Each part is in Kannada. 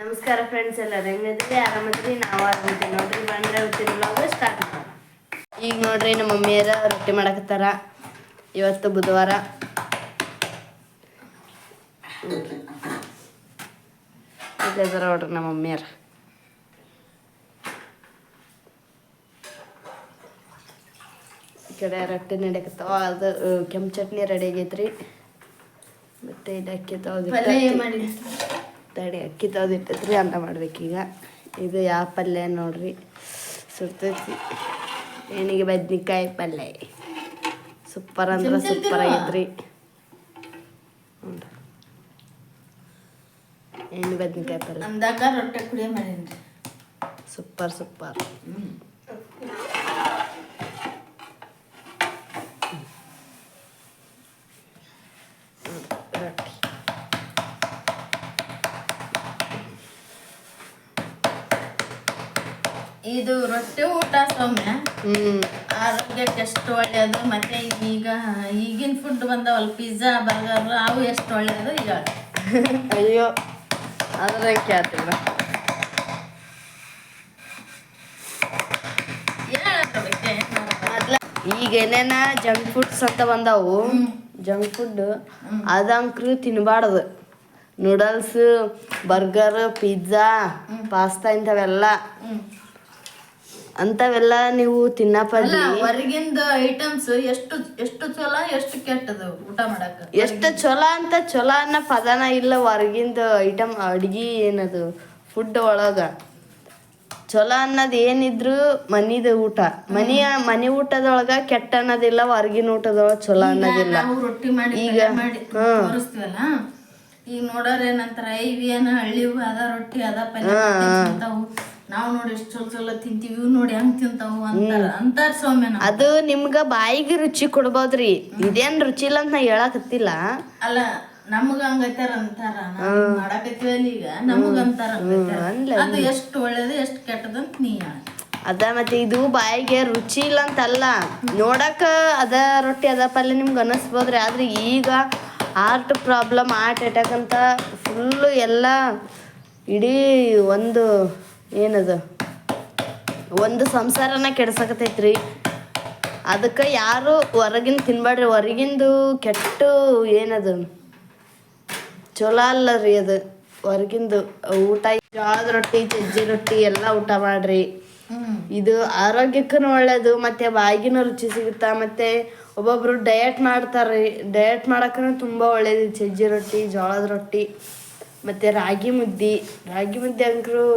ನಮಸ್ಕಾರ ಫ್ರೆಂಡ್ಸ್ ಎಲ್ಲ ಹೆಂಗದ್ರಿ ಆರಾಮದ್ರಿ? ನಾವು ಆರಾಮದ್ರಿ ನೋಡ್ರಿ, ಬಂದ್ರೆ ಬ್ಲಾಗ್ ಸ್ಟಾರ್ಟ್ ಮಾಡೋಣ. ಈಗ ನೋಡ್ರಿ ನಮ್ಮ ಮಮ್ಮಿಯರ ರೊಟ್ಟಿ ಮಾಡಕತ್ತಾರ. ಇವತ್ತು ಬುಧವಾರ. ಇಲ್ಲದಾರ ನೋಡ್ರಿ ನಮ್ಮ ಮಮ್ಮಿಯರ ಈ ಕಡೆ ರೊಟ್ಟಿ ನಡಕತ್ತಾವ ಅದು, ಕೆಂಪು ಚಟ್ನಿ ರೆಡಿ ಆಗೈತ್ರಿ. ಮತ್ತೆ ಇದು ಅಕ್ಕಿ ತೊಳೆದು ತಡಿ ಅಕ್ಕಿ ತೊಳೆದಿಟ್ಟೈತ್ರಿ ಅನ್ನ ಮಾಡ್ಬೇಕೀಗ ಇದು ಯಾವ ಪಲ್ಯ ನೋಡ್ರಿ. ಸುಡ್ತೈತಿ ಏನಿಗೆ ಬದ್ನಿಕಾಯಿ ಪಲ್ಯ. ಸೂಪರ್ ಅಂದ್ರೆ ಸೂಪರ್ ಆಗೈತ್ರಿ ಎಣ್ಣೆ ಬದ್ನಿಕಾಯಿ ಪಲ್ಯ? ಸೂಪರ್ ಸೂಪರ್ ಇದು ರೊಟ್ಟಿ ಊಟ ಸೌಮ್ಯ. ಹ್ಮ್. ಆರೋಗ್ಯಕ್ಕೆ ಎಷ್ಟು ಒಳ್ಳೆಯದು ಮತ್ತೆ ಈಗ ಈಗಿನ ಫುಡ್ ಬಂದವಲ್ಲ ಪಿಜ್ಜಾ ಬರ್ಗರ್ ಅವು ಎಷ್ಟು ಒಳ್ಳೆಯದು ಈಗ. ಅಯ್ಯೋ ಅದರ ಈಗ ಏನೇನ ಜಂಕ್ ಫುಡ್ಸ್ ಅಂತ ಬಂದಾವು ಜಂಕ್ ಫುಡ್ ಅದಂಕ್ರು ತಿನ್ಬಾರ್ದು. ನೂಡಲ್ಸ್ ಬರ್ಗರ್ ಪಿಜ್ಜಾ ಪಾಸ್ತಾ ಇಂಥವೆಲ್ಲ. ಅಂಥವೆಲ್ಲ ನೀವು ತಿನ್ನಪ್ಪ ಅಲ್ಲ ಹೊರಗಿಂದ ಐಟಮ್ಸ್ ಎಷ್ಟು ಎಷ್ಟು ಚಲೋ ಎಷ್ಟು ಕೆಟ್ಟದು ಊಟ ಮಾಡಕ? ಎಷ್ಟು ಚೊಲೋ ಅಂತ ಚೊಲೋ ಅನ್ನೋ ಪದನ ಇಲ್ಲ ಹೊರಗಿಂದ ಐಟಮ್ ಅಡ್ಗಿ ಏನದು ಫುಡ್ ಒಳಗ. ಚೊಲೋ ಅನ್ನೋದು ಏನಿದ್ರು ಮನಿದ ಊಟ. ಮನಿಯ ಮನಿ ಊಟದೊಳಗ ಕೆಟ್ಟ ಅನ್ನೋದಿಲ್ಲ ಹೊರಗಿನ ಊಟದೊಳಗ ಚೊಲೋ ಅನ್ನೋದಿಲ್ಲ ನಾವು ರೊಟ್ಟಿ ಮಾಡಿ ಈಗ, ಪಲ್ಯ ಮಾಡಿ ಹ್ಮ್. ತೋರಿಸ್ತೀವಲ್ಲ? ಈಗ ನೋಡೋರ್ ಏನಂತಾರ ಇವ್ ಏನ ಹಳ್ಳಿ ಅದ ರೊಟ್ಟಿ ಅದ ಪಲ್ಯ ತಿಂತಾವು ನಾವು ನೋಡಿ ಎಷ್ಟು ಚಲೋ ಚಲೋ ತಿಂತೀವಿ ಇವ್ ನೋಡಿ ಹೆಂಗ್ ತಿಂತಾವು ಅಂತಾರ ಅಂತಾರ ಸೌಮ್ಯ ಅದು ನಿಮ್ಗ ಬಾಯಿಗೆ ರುಚಿ ಕೊಡ್ಬೋದ್ರಿ. ಇದೇನ್ ರುಚಿ ಇಲ್ಲ ಅಂತ ನಾ ಹೇಳಕತ್ತಿಲ್ಲ. ಅಲ್ಲ ನಮಗ ಹಂಗೈತಾರ ಅಂತಾರ ಮಾಡಾಕತ್ತೀವಲ್ಲ ಈಗ ನಮಗ ಅಂತಾರ ಹಂಗೈತಾರ. ಅದು ಎಷ್ಟು ಒಳ್ಳೇದು ಎಷ್ಟು ಕೆಟ್ಟದಂತ ನೀ ಹೇಳ ಅದ ಮತ್ತೆ ಇದು ಬಾಯಿಗೆ ರುಚಿ ಇಲ್ಲ ಅಂತಲ್ಲ. ನೋಡಕ ಅದ ರೊಟ್ಟಿ ಅದ ಪಲ್ಯ ನಿಮ್ಗೆ ಅನಿಸ್ಬೋದ್ರಿ. ಆದ್ರೆ ಈಗ ಹಾರ್ಟ್ ಪ್ರಾಬ್ಲಮ್ ಹಾರ್ಟ್ ಅಟ್ಯಾಕ್ ಅಂತ ಫುಲ್ಲು ಎಲ್ಲ ಇಡೀ ಒಂದು ಏನದು? ಒಂದು ಸಂಸಾರನ ಕೆಡ್ಸಕತೈತ್ರಿ. ಅದಕ್ಕೆ ಯಾರು ಹೊರಗಿನ ತಿನ್ಬೇಡ್ರಿ ಹೊರಗಿಂದು ಕೆಟ್ಟು ಏನದು? ಚಲೋ ಅಲ್ಲ ರೀ ಅದು. ಹೊರಗಿಂದು ಊಟ, ಜೋಳದ ರೊಟ್ಟಿ, ಸಜ್ಜಿ ರೊಟ್ಟಿ ಎಲ್ಲ ಊಟ ಮಾಡ್ರಿ. ಇದು ಆರೋಗ್ಯಕ್ಕೂ ಒಳ್ಳೇದು, ಮತ್ತೆ ಬಾಯಿಗಿನ ರುಚಿ ಸಿಗುತ್ತಾ, ಮತ್ತೆ ಒಬ್ಬೊಬ್ರು ಡಯಟ್ ಮಾಡ್ತಾರೆ ಡಯಟ್ ಮಾಡಕ್ಕೂ ತುಂಬ ಒಳ್ಳೇದು ಚಜ್ಜಿ ರೊಟ್ಟಿ, ಜೋಳದ ರೊಟ್ಟಿ, ಮತ್ತೆ ರಾಗಿ ಮುದ್ದೆ. ರಾಗಿ ಮುದ್ದೆ ಅಂಕರು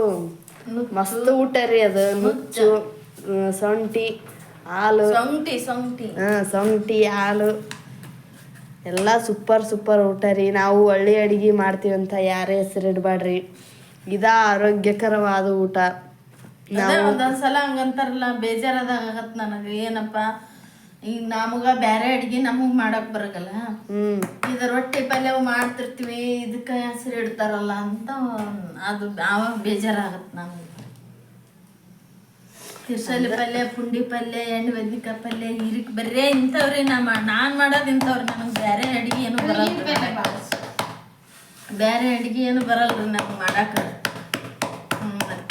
ಮಸ್ತ್ ಊಟ ರೀ ಅದು ನುಚ್ಚು. ಸೊಂಟಿ ಹಾಲು. ಸೊಂಟಿ ಸೊಂಟಿ. ಹಾ ಸೊಂಟಿ ಹಾಲು. ಎಲ್ಲ ಸೂಪರ್ ಸೂಪರ್ ಊಟ ರೀ. ನಾವು ಒಳ್ಳೆ ಅಡಿಗೆ ಮಾಡ್ತೀವಿ ಅಂತ ಯಾರೇ ಹೆಸರು ಇಡಬೇಡ್ರಿ ಇದ ಆರೋಗ್ಯಕರವಾದ ಊಟ. ಅದೇ ಒಂದೊಂದ್ಸಲ ಹಂಗಂತಾರಲ್ಲ ಬೇಜಾರದಾಗ ಆಗತ್ತೆ ನನಗೆ. ಏನಪ್ಪ? ಈಗ ನಮಗ ಬೇರೆ ಅಡ್ಗೆ ನಮಗ್ ಮಾಡಕ್ ಬರಗಲ್ಲ. ಇದ ರೊಟ್ಟಿ ಪಲ್ಯ ಮಾಡ್ತಿರ್ತೀವಿ ಇದಕ್ಕ ಹೆಸರು ಇಡ್ತಾರಲ್ಲ ಅಂತ ಅದು ಆವಾಗ ಬೇಜಾರಾಗತ್ ನಮ್ಗೆ. ತಿರ್ಸಲಿ ಪಲ್ಯ ಪುಂಡಿ ಪಲ್ಯ ಎಣ್ಣೆ ಬದ್ನಿಕಾಯಿ ಪಲ್ಯ ಹಿರಿಕ್ ಬರೇ ಇಂಥವ್ರಿ ನಾ ನಾನು ಮಾಡೋದು ಇಂಥವ್ರಿ ನನಗೆ ಬೇರೆ ಅಡಿಗೆ ಏನು ಬರಲ್ಲ ಬೇರೆ ಅಡಿಗೆ ಏನು ಬರಲ್ರಿ ನಮ್ಗೆ ಮಾಡಾಕ.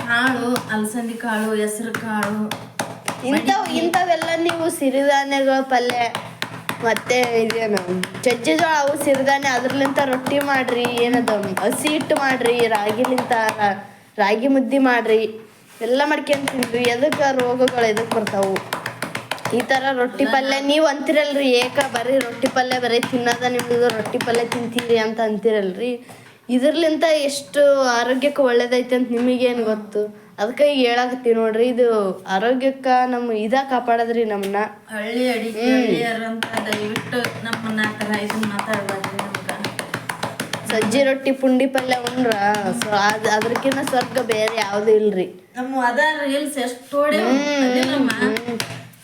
ಕಾಳು ಅಲಸಂದಿ ಕಾಳು ಹೆಸ್ರು ಕಾಳು ಇಂಥವ್ ಇಂಥವೆಲ್ಲ ನೀವು ಸಿರಿಧಾನ್ಯಗಳ ಪಲ್ಯ ಮತ್ತೆ ಇದೇನು? ಚಜ್ಜೆ ಜೋಳ ಅವು ಸಿರಿಧಾನ್ಯ ಅದ್ರಲಿಂತ ರೊಟ್ಟಿ ಮಾಡ್ರಿ ಏನದ? ಹಸಿ ಹಿಟ್ಟು ಮಾಡ್ರಿ ರಾಗಿಲಿಂತ ರಾಗಿ ಮುದ್ದಿ ಮಾಡ್ರಿ ಎಲ್ಲ ಮಾಡ್ಕೊಂಡ್ ತಿನ್ರಿ. ಎದಕ್ಕೆ ರೋಗಗಳು ಎದಕ್ಕೆ ಬರ್ತಾವು? ಈ ಥರ ರೊಟ್ಟಿ ಪಲ್ಯ ನೀವು ಅಂತಿರಲ್ರಿ. ಏಕ ಬರೀ ರೊಟ್ಟಿ ಪಲ್ಯ ಬರೀ ತಿನ್ನದ ನಿಮ್ದು ರೊಟ್ಟಿ ಪಲ್ಯ ತಿಂತೀರಿ ಅಂತ ಅಂತಿರಲ್ರಿ. ಇದ್ರಲಿಂತ ಎಷ್ಟು ಆರೋಗ್ಯಕ್ಕೆ ಒಳ್ಳೇದೈತೆ ಅಂತ ನಿಮಗೇನು ಗೊತ್ತು? ಅದಕ್ಕೆ ಈಗ ಹೇಳಕತ್ತೀವಿ ನೋಡ್ರಿ ಇದು ಆರೋಗ್ಯಕ್ಕ ನಮ್ಮ ಇದ ಕಾಪಾಡದ್ರಿ ನಮ್ಮನ್ನ ಹಳ್ಳಿ ಅಡಿಗೆ ದಯವಿಟ್ಟು ನಮ್ಮನ್ನ ಥರ ಇದನ್ನ ಮಾತಾಡ್ಬಾರ್ದು ನಮ್ಗೆ. ಸಜ್ಜಿ ರೊಟ್ಟಿ ಪುಂಡಿ ಪಲ್ಯ ಉಂಡ್ರ ಸೊ ಅದ್ ಅದ್ರಕ್ಕಿಂತ ಸ್ವರ್ಗ ಬೇರೆ ಯಾವ್ದು ಇಲ್ರಿ. ನಮ್ಮ ಅದ ರೀಲ್ಸ್ ಎಷ್ಟು ಓಡಿ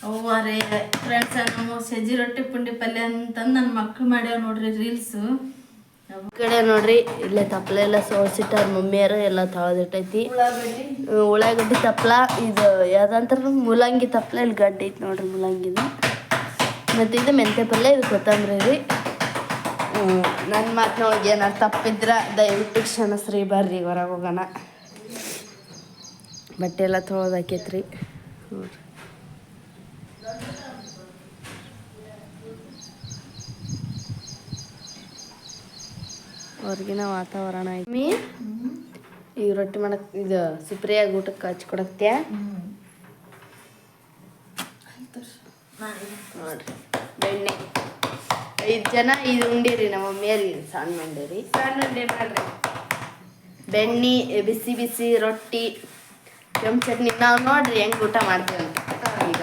ಅವ್ವ ರೀ ಫ್ರೆಂಡ್ಸ್ ನಮ್ಮ ಸಜ್ಜಿ ರೊಟ್ಟಿ ಪುಂಡಿ ಪಲ್ಯ ಅಂತಂದು ನನ್ನ ಮಕ್ಳು ಮಾಡ್ಯಾವ ನೋಡ್ರಿ ರೀಲ್ಸು. ಈ ಕಡೆ ನೋಡ್ರಿ ಇಲ್ಲೇ ತಪ್ಪಲೆ ಎಲ್ಲ ಸೋಸಿಟ್ಟಾರ ಮಮ್ಮಿಯರು ಎಲ್ಲ ತೊಳೆದಿಟ್ಟೈತಿ. ಉಳ್ಳಾಗಡ್ಡಿ. ತಪ್ಪಲ ಇದು ಯಾವ್ದಂತಾರ ಮೂಲಂಗಿ ತಪ್ಪಲ ಇಲ್ಲಿ ಗಡ್ಡೆ ಐತಿ ನೋಡ್ರಿ ಮೂಲಂಗಿನ ಮತ್ತು ಇದು ಮೆಂತೆ ಪಲ್ಯ ಇದು ಕೊತ್ತಂಬರಿ ರೀ. ನನ್ನ ಮಾತಿನೊಳಗೆ ಏನಾರು ತಪ್ಪಿದ್ರೆ ದಯವಿಟ್ಟು ಕ್ಷಮಿಸ್ರಿ ಬರ್ರಿ ಹೊರಗೆ ಹೋಗೋಣ. ಬಟ್ಟೆ ಎಲ್ಲ ತೊಳ್ದಾಕೈತ್ರಿ ನೋಡ್ರಿ. ಹೊರಗಿನ ವಾತಾವರಣ ಐತಿ. ಈಗ ರೊಟ್ಟಿ ಮಾಡಕ್ ಇದು ಸುಪ್ರಿಯಾಗಿ ಊಟಕ್ಕೆ ಹಚ್ಕೊಡಕ್ತ್ಯಾ ನೋಡ್ರಿ ಬೆಣ್ಣೆ. ಐದು ಜನ ಇದು ಉಂಡಿರಿ ನಮ್ಮ ಮೇಲೆ ಸಣ್ಣ ಉಂಡಿರಿ ಸಣ್ಣ ಉಂಡೆ ಮಾಡ್ರಿ. ಬೆಣ್ಣೆ ಬಿಸಿ ಬಿಸಿ ರೊಟ್ಟಿ ಕೆಂಪು ಚಟ್ನಿ. ನಾವು ನೋಡ್ರಿ ಹೆಂಗ್ ಊಟ ಮಾಡ್ತೀವಿ ಅಂತ ಈಗ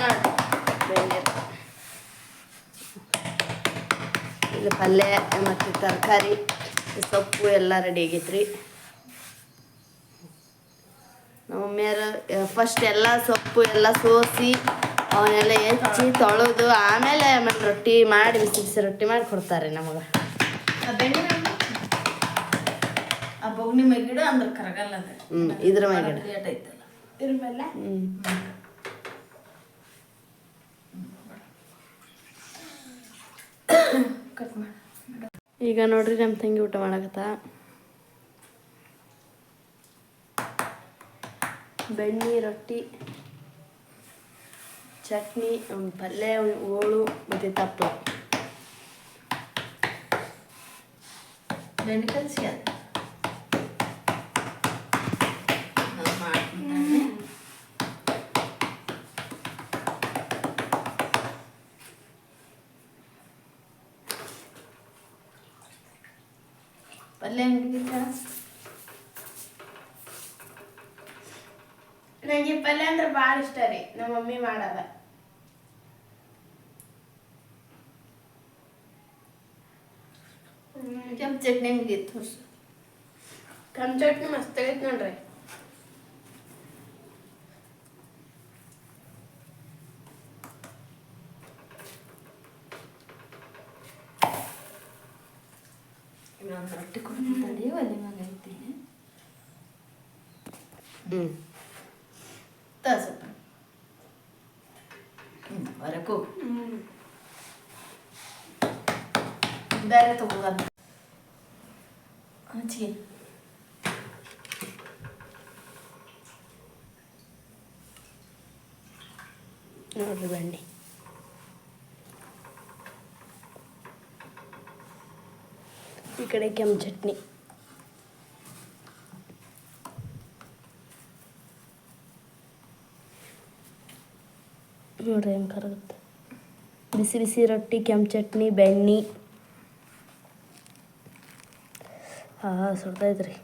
ನೋಡ್ರಿ ಬೆಣ್ಣೆ ಇಲ್ಲಿ ಪಲ್ಯ ಮತ್ತು ತರಕಾರಿ ಸೊಪ್ಪು ಎಲ್ಲ ರೆಡಿ ಆಗೈತ್ರಿ. ರೀ ಮಮ್ಮಿಯರು ಫಸ್ಟ್ ಎಲ್ಲ ಸೊಪ್ಪು ಎಲ್ಲ ಸೋಸಿ ಅವನ್ನೆಲ್ಲ ಹೆಚ್ಚಿ ತೊಳೆದು ಆಮೇಲೆ ಆಮೇಲೆ ರೊಟ್ಟಿ ಮಾಡಿ ಬಿಸಿ ಬಿಸಿ ರೊಟ್ಟಿ ಮಾಡಿ ಕೊಡ್ತಾರೆ ನಮಗೆ. ಆ ಬೊಗ್ನಿ ಗಿಡ ಅಂದ್ರೆ ಕರಗಲ್ಲ ಇದ್ರ ಮೈಗಿಡ ಲೇಟ್ ಐತಲ್ಲ ಇದ್ರ ಮೇಲೆ? ಹ್ಞೂ ಕಟ್ ಮಾಡಿ. ಈಗ ನೋಡ್ರಿ ನಮ್ಮ ತಂಗಿ ಊಟ ಮಾಡಕತ್ತ. ಬೆಣ್ಣೆ ರೊಟ್ಟಿ ಚಟ್ನಿ ಪಲ್ಯ ಹೋಳು ಮತ್ತು ತಪ್ಪಲ ಬೆಣ್ಣೆ ಕಲಸಿ ಅದು ನಾನ್ ಮಾಡ್ತೀನಿ. ಪಲ್ಯ ಹೆಂಗಿತ್ತ ನಂಗೆ ಪಲ್ಯ ಅಂದ್ರೆ ಭಾಳ ಇಷ್ಟ ರೀ ನಮ್ಮ ಮಮ್ಮಿ ಮಾಡದ. ಕೆಂಪು ಚಟ್ನಿ ಹೆಂಗಿತ್ತು ಹೊಸ ಕಮ್ ಚಟ್ನಿ ಮಸ್ತ್ ಆಗೈತೆ ನೋಡ್ರಿ. ಇನ್ನೊಂದು ರೊಟ್ಟಿ ಕೊಡ್ತೀನಿ ಒಲೆ ಮ್ಯಾಗ ಐತಿ ಹ್ಞೂ ತಸಪ್ಪ ಹೊರಕು ಬೇರೆ ತಗೋದ ಹಚ್ಚಿ ನೋಡ್ರಿ ಬೆಣ್ಣೆ ಕಡೆ ಕೆಂಪು ಚಟ್ನಿ. ನೋಡ್ರಿ ಹೆಂಗೆ ಕರಗುತ್ತೆ. ಬಿಸಿ ಬಿಸಿ ರೊಟ್ಟಿ, ಕೆಂಪು ಚಟ್ನಿ, ಬೆಣ್ಣೆ. ಹಾಂ ಸುಡ್ತೈತ್ರಿ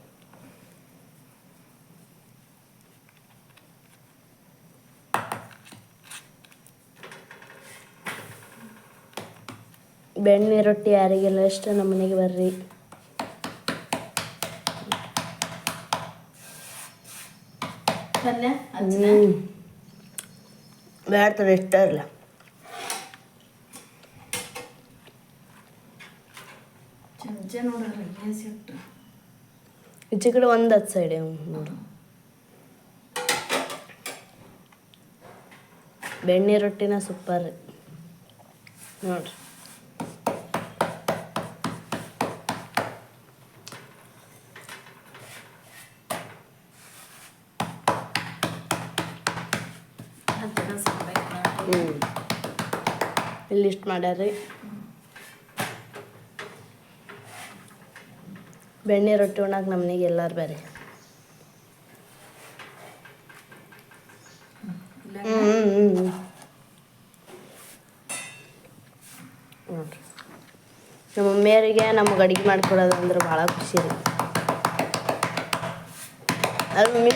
ಬೆಣ್ಣೆ, ರೊಟ್ಟಿ ಯಾರಿಗೆಲ್ಲ ಇಷ್ಟ ನಮ್ಮ ಬರ್ರಿ. ಪಲ್ಯ ಬೇಡ್ತಾರೆ ಇಷ್ಟ ಇರಲ್ಲ ಚಮಚ ಗ್ಯಾಸ್ ಇಟ್ಟು ಈಚೆ ಕಡೆ ಒಂದು ಹತ್ತು ಸೈಡ್ ನೋಡು. ಬೆಣ್ಣೆ ರೊಟ್ಟಿನ ಸೂಪರ್ ನೋಡ್ರಿ ಇಷ್ಟು ಮಾಡ್ಯಾರ್ರಿ. ಬೆಣ್ಣೆ ರೊಟ್ಟಿ ಉಣ್ಣಾಕ ನಮ್ಮನೆಗೆ ಎಲ್ಲರೂ ಬೇರೆ ನಮ್ಮ ಮಮ್ಮಿಯರಿಗೆ ನಮಗೆ ಅಡುಗೆ ಮಾಡ್ಕೊಡೋದು ಅಂದ್ರೆ ಭಾಳ ಖುಷಿ ರೀ. ಅದು ಮಮ್ಮಿ?